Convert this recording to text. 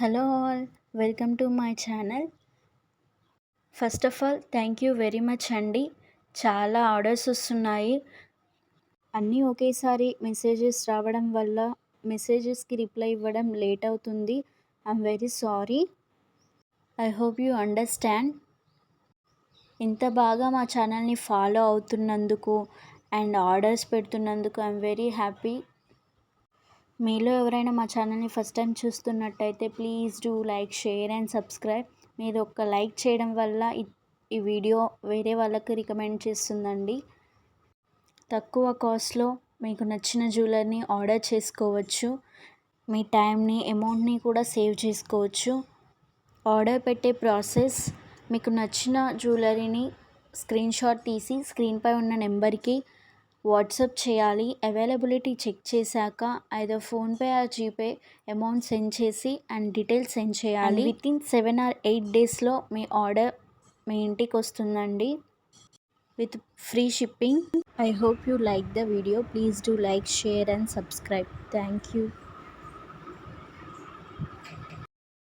Hello all welcome to my channel. First of all thank you very much అండి. చాలా orders వస్తున్నాయి. అన్నీ ఒకేసారి మెసేజెస్ రావడం వల్ల మెసేజెస్కి రిప్లై ఇవ్వడం లేట్ అవుతుంది. I'm very sorry. I hope you understand. ఇంత బాగా మా ఛానల్ని ఫాలో అవుతున్నందుకు అండ్ ఆర్డర్స్ పెడుతున్నందుకు ఐఎమ్ వెరీ హ్యాపీ. మీలో ఎవరైనా మా ఛానల్ని ఫస్ట్ టైం చూస్తున్నట్టయితే please do like share and subscribe. మీరు ఒక్క లైక్ చేయడం వల్ల ఈ వీడియో వేరే వాళ్ళకి రికమెండ్ చేస్తుందండి. తక్కువ కాస్ట్లో మీకు నచ్చిన జ్యువెలర్ని ఆర్డర్ చేసుకోవచ్చు. మీ టైంని అమౌంట్ని కూడా సేవ్ చేసుకోవచ్చు. ఆర్డర్ పెట్టే ప్రాసెస్ మీకు నచ్చిన జ్యువెలరీని స్క్రీన్ షాట్ తీసి స్క్రీన్పై ఉన్న నెంబర్కి వాట్సాప్ చేయాలి. అవైలబిలిటీ చెక్ చేశాక ఐదో PhonePe or GPay amount send చేసి అండ్ డీటెయిల్స్ సెండ్ చేయాలి. Within seven or eight డేస్లో మీ ఆర్డర్ మీ ఇంటికి వస్తుందండి. With free shipping. I hope you like the video. Please do like share and subscribe. Thank you.